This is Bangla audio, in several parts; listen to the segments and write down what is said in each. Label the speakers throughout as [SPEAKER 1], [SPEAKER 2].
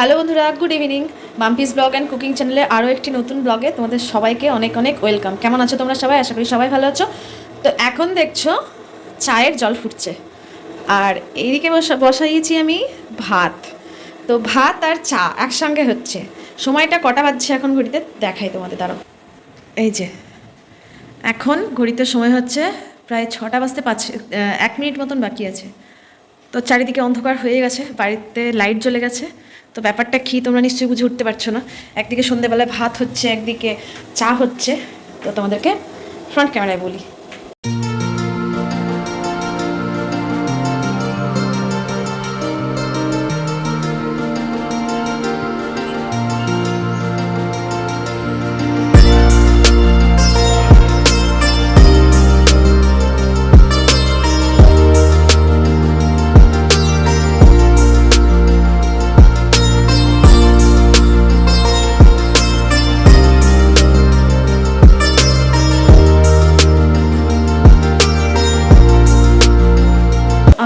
[SPEAKER 1] হ্যালো বন্ধুরা good evening Mampi's blog and cooking চ্যানেলে আরও একটি নতুন ব্লগে তোমাদের সবাইকে অনেক অনেক ওয়েলকাম কেমন আছো তোমরা সবাই? আশা করি সবাই ভালো আছো। তো এখন দেখছ, চায়ের জল ফুটছে। আর এইদিকে বসা বসাইয়েছি আমি ভাত। তো ভাত আর চা একসঙ্গে হচ্ছে। সময়টা কটা বাজছে এখন ঘড়িতে? দেখাই তোমাদের, দাঁড়াও। এই যে, এখন ঘড়িতে সময় হচ্ছে প্রায় ছটা বাজতে পাঁচ এক মিনিট মতন বাকি আছে। তো চারিদিকে অন্ধকার হয়ে গেছে, বাড়িতে লাইট জ্বলে গেছে। তো ব্যাপারটা কী তোমরা নিশ্চয়ই বুঝে উঠতে পারছ না? একদিকে সন্ধেবেলায় ভাত হচ্ছে, একদিকে চা হচ্ছে। তো তোমাদেরকে ফ্রন্ট ক্যামেরায় বলি।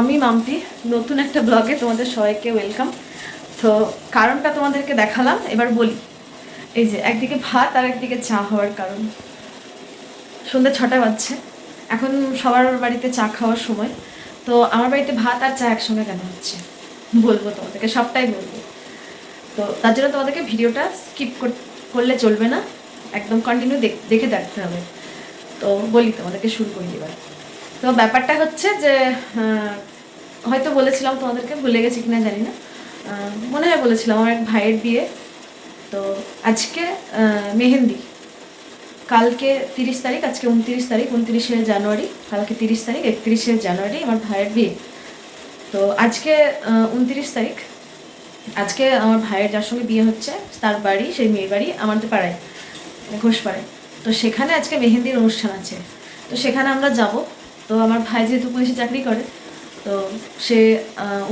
[SPEAKER 1] আমি মাম্পি, নতুন একটা ব্লগে তোমাদের সবাইকে ওয়েলকাম তো কারণটা তোমাদেরকে দেখালাম, এবার বলি। এই যে, একদিকে ভাত আর একদিকে চা হওয়ার কারণ। সন্ধ্যে ছটা বাজছে, এখন সবার বাড়িতে চা খাওয়ার সময়। তো আমার বাড়িতে ভাত আর চা একসঙ্গে কেন হচ্ছে? বলব তোমাদেরকে, সবটাই বলব। তো তার জন্য তোমাদেরকে ভিডিওটা স্কিপ করলে চলবে না, একদম কন্টিনিউ দেখে দেখতে হবে। তো বলি তোমাদেরকে, শুরু করি এবার। তো ব্যাপারটা হচ্ছে যে হয়তো বলেছিলাম তোমাদেরকে, ভুলে গেছি কিনা জানি না। মনে হয় বলেছিলাম, আমার এক ভাইয়ের বিয়ে। তো আজকে মেহেন্দি। কালকে তিরিশ তারিখ, আজকে উনত্রিশ তারিখ, উনত্রিশে জানুয়ারি, কালকে তিরিশ তারিখ, একত্রিশে জানুয়ারি আমার ভাইয়ের বিয়ে। তো আজকে উনত্রিশ তারিখ। আজকে আমার ভাইয়ের যার সঙ্গে বিয়ে হচ্ছে, তার বাড়ি, সেই মেয়ের বাড়ি, আমাদের পাড়ায় ঘোষপাড়ায় তো সেখানে আজকে মেহেন্দির অনুষ্ঠান আছে। তো সেখানে আমরা যাব। তো আমার ভাই যেহেতু পুলিশে চাকরি করে তো সে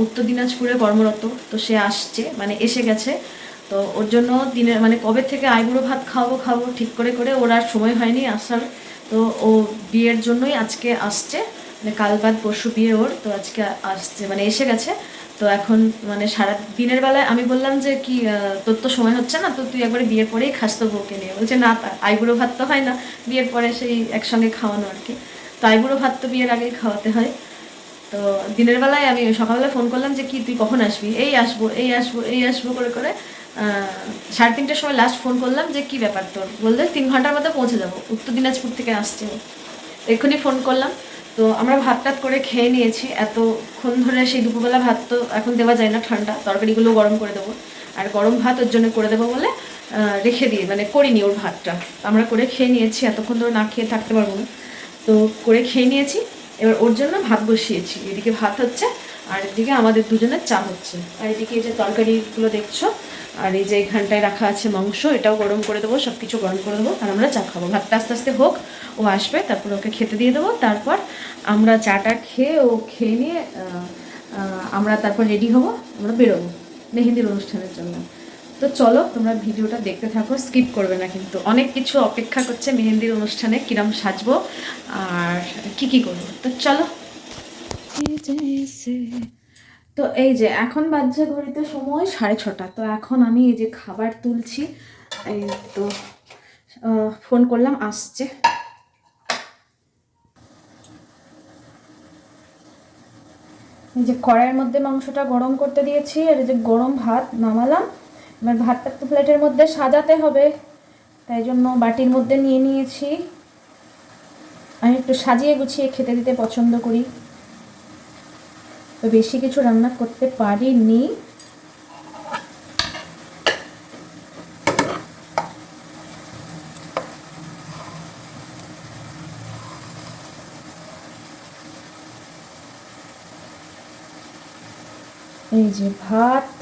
[SPEAKER 1] উত্তর দিনাজপুরে কর্মরত, তো সে আসছে মানে এসে গেছে। তো ওর জন্য দিনের মানে কবে থেকে আইবুড়ো ভাত খাওয়াবো খাব ঠিক করে করে ওর আর সময় হয়নি আসার। তো ও বিয়ের জন্যই আজকে আসছে মানে কাল বাদ পরশু বিয়ে ওর, তো আজকে আসছে মানে এসে গেছে। তো এখন মানে সারা দিনের বেলায় আমি বললাম যে, কি তোর তো সময় হচ্ছে না, তো তুই একবারে বিয়ের পরেই খাস তো বউকে নিয়ে। বলছে, না আইবুড়ো ভাত তো হয় না, বিয়ের পরে সেই একসঙ্গে খাওয়ানো আর কি। তো আইবুড়ো ভাত তো বিয়ের আগেই খাওয়াতে হয়। তো দিনের বেলায় আমি সকালবেলা ফোন করলাম যে, কি, তুই কখন আসবি? এই আসব এই আসব এই আসব, করে করে সাড়ে তিনটের সময় লাস্ট ফোন করলাম যে, কি ব্যাপার তোর? বললে, তিন ঘণ্টার মধ্যে পৌঁছে যাব, উত্তর দিনাজপুর থেকে আসছে এক্ষুনি ফোন করলাম। তো আমরা ভাত টাত করে খেয়ে নিয়েছি। এতক্ষণ ধরে সেই দুপুরবেলা ভাত তো এখন দেওয়া যায় না ঠান্ডা, তরকারিগুলো গরম করে দেবো। আর গরম ভাত ওর জন্য করে দেবো বলে রেখে দিয়ে মানে করিনি ওর ভাতটা। আমরা করে খেয়ে নিয়েছি, এতক্ষণ ধরে না খেয়ে থাকতে পারব না। তো করে খেয়ে নিয়েছি। এবার ওর জন্য ভাত বসিয়েছি। এদিকে ভাত হচ্ছে, আর এদিকে আমাদের দুজনের চা হচ্ছে। আর এদিকে এই যে তরকারিগুলো দেখছ, আর এই যে এখানটায় রাখা আছে মাংস, এটাও গরম করে দেবো সব কিছু গরম করে দেবো, আর আমরা চা খাব। ভাতটা আস্তে আস্তে হোক, ও আসবে, তারপর ওকে খেতে দিয়ে দেবো, তারপর আমরা চাটা খেয়ে, ও খেয়ে নিয়ে আমরা তারপর রেডি হব, আমরা বেরোবো, মেহেন্দির অনুষ্ঠানের জন্য। তো চলো, তোমরা ভিডিওটা দেখতে থাকো স্কিপ করবে না কিন্তু। অনেক কিছু অপেক্ষা করছে মেহেন্দির অনুষ্ঠানে, কিরম সাজবো আর কি কি করব। তো চলো। তো এই যে, এখন বাজছে ঘড়িতে সময় সাড়ে ছটা। তো এখন আমি এই যে খাবার তুলছি, এই তো ফোন করলাম, আসছে। এই যে কড়াইয়ের মধ্যে মাংসটা গরম করতে দিয়েছি, আর এই যে গরম ভাত নামালাম। এবার ভাতটা তো প্লেটের মধ্যে সাজাতে হবে, তাই জন্য বাটির মধ্যে নিয়ে নিয়েছি। আমি একটু সাজিয়ে গুছিয়ে খেতে দিতে পছন্দ করি। তো বেশি কিছু রান্না করতে পারিনি। এই যে ভাত।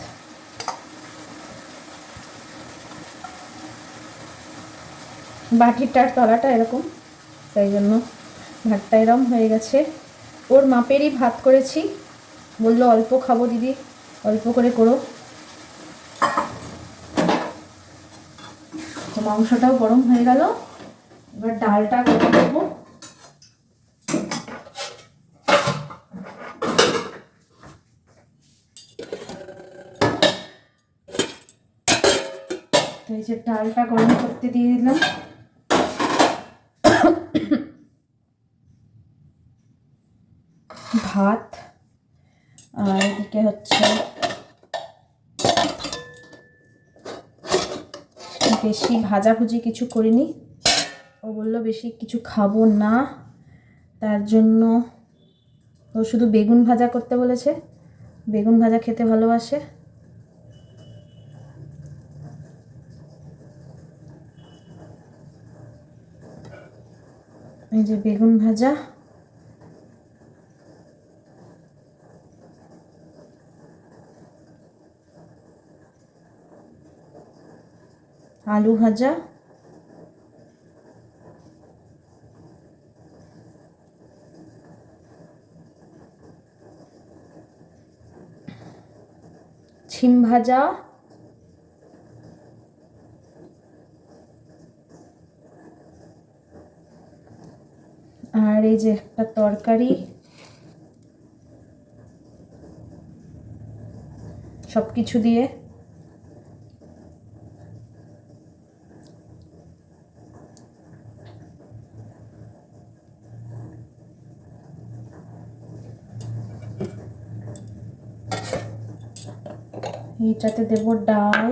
[SPEAKER 1] বাটিটার তলাটা এরকম তাই জন্য ভাতটা এরম হয়ে গেছে। ওর মাপেরই ভাত করেছি। বলল, অল্প খাব দিদি, অল্প করে করো। তো মাংসটাও গরম হয়ে গেল। এবার ডালটা করে দেবো এই যে ডালটা গরম করতে দিয়ে দিলাম। ভাত, আর এদিকে হচ্ছে বেশি ভাজাভুজি কিছু করিনি। ও বলল বেশি কিছু খাব না, তার জন্য ও শুধু বেগুন ভাজা করতে বলেছে। বেগুন ভাজা খেতে ভালোবাসে। এই যে বেগুন ভাজা। আলু ভাজা ছিম ভাজা আর এই যে একটা তরকারি সব কিছু দিয়ে এইটাতে দেব ডাল।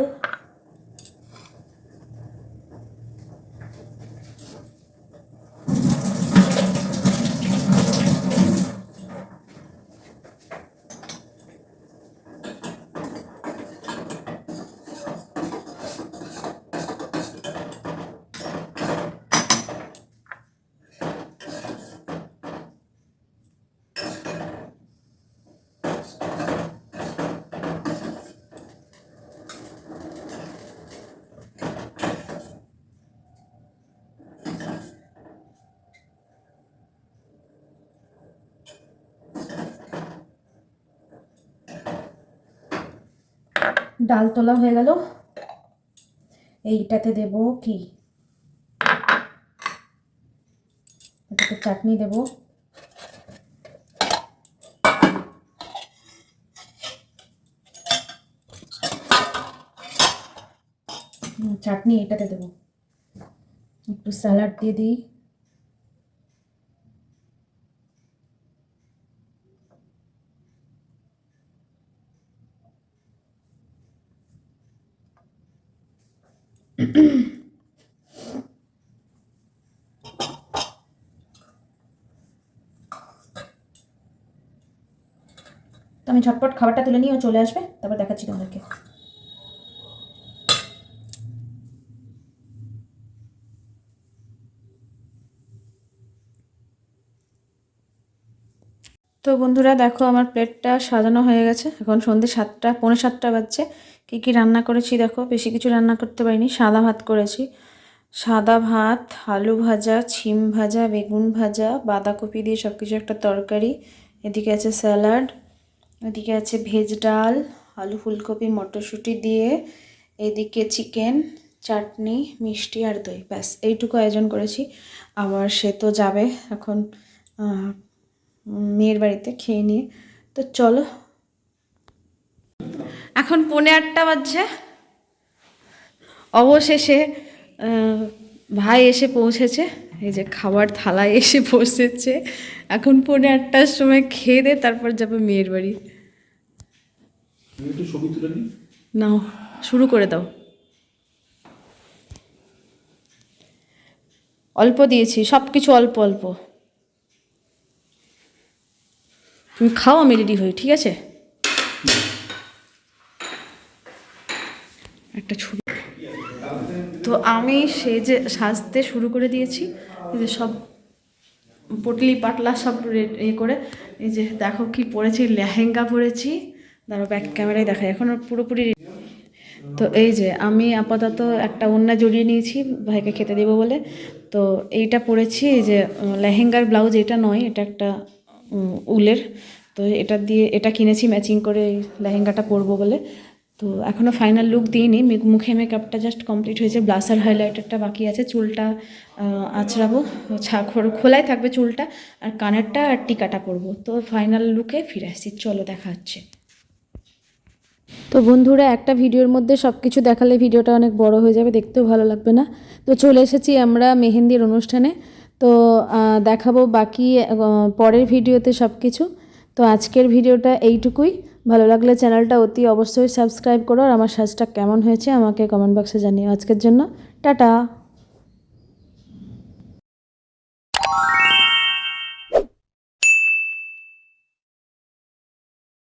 [SPEAKER 1] ডাল তোলা হয়ে গেল। এইটাতে দেব কি? এটাতে চাটনি দেব। চাটনি এটাতে দেব। একটু স্যালাড দিয়ে দিই। আমি ঝটপট খাবারটা তুলে নিয়ে ও চলে আসবে, তারপর দেখাচ্ছি তোমাদেরকে। তো বন্ধুরা, দেখো আমার প্লেটটা সাজানো হয়ে গেছে। এখন সন্ধ্যে সাতটা, পৌনে সাতটা বাজছে। কী কী রান্না করেছি দেখো, বেশি কিছু রান্না করতে পারিনি। সাদা ভাত করেছি। সাদা ভাত, আলু ভাজা, ছিম ভাজা, বেগুন ভাজা, বাঁধাকপি দিয়ে সব কিছু একটা তরকারি। এদিকে আছে স্যালাড। এদিকে আছে ভেজ ডাল, আলু ফুলকপি, মটরশুঁটি দিয়ে, এদিকে চিকেন, চাটনি, মিষ্টি আর দই। ব্যাস, এইটুকু আয়োজন করেছি। আবার সে তো যাবে এখন মেয়ের বাড়িতে খেয়ে নিয়ে। তো চলো। এখন পৌনে আটটা বাজছে। অবশেষে ভাই এসে পৌঁছেছে। এই যে খাবার থালায় এসে বসেছে। এখন পৌনে আটটার সময় খেয়ে দে তারপর যাবে মেয়ের বাড়ি। নাও শুরু করে দাও। অল্প দিয়েছি সব কিছু অল্প অল্প। তুমি খাও আমি রেডি হই ঠিক আছে? একটা ছবি তো আমি সেজে সাজতে শুরু করে দিয়েছি। যে সব পটলি পাটলা সব ইয়ে করে, এই যে দেখো কি পরেছি, লেহেঙ্গা পরেছি। দাঁড়ো ব্যাক ক্যামেরায় দেখাই, এখন পুরোপুরি তো এই যে আমি আপাতত একটা ওন্না জড়িয়ে নিয়েছি, ভাইকে খেতে দেবো বলে। তো এইটা পরেছি, এই যে লেহেঙ্গার ব্লাউজ, এটা নয়, এটা একটা উলের। তো এটা দিয়ে, এটা কিনেছি ম্যাচিং করে এই লেহেঙ্গাটা পরবো বলে। তো এখনও ফাইনাল লুক দিইনি। মুখে মেকআপটা জাস্ট কমপ্লিট হয়েছে। ব্লাসার হাইলাইটারটা বাকি আছে। চুলটা আঁচড়াবো। ছা- খোলাই থাকবে চুলটা। আর কানেরটা আর টিকাটা পরবো তো ফাইনাল লুকে ফিরে আসছি চলো দেখা হচ্ছে। তো বন্ধুরা, একটা ভিডিওর মধ্যে সব কিছু দেখালে ভিডিওটা অনেক বড় হয়ে যাবে। দেখতেও ভালো লাগবে না। তো চলে এসেছি আমরা মেহেন্দির অনুষ্ঠানে। তো দেখাবো বাকি পরের ভিডিওতে সব কিছু তো আজকের ভিডিওটা এইটুকুই। ভালো লাগলে চ্যানেলটা অতি অবশ্যই সাবস্ক্রাইব করো আর আমার সাজটা কেমন হয়েছে আমাকে কমেন্ট বক্সে জানিও। আজকের জন্য টাটা।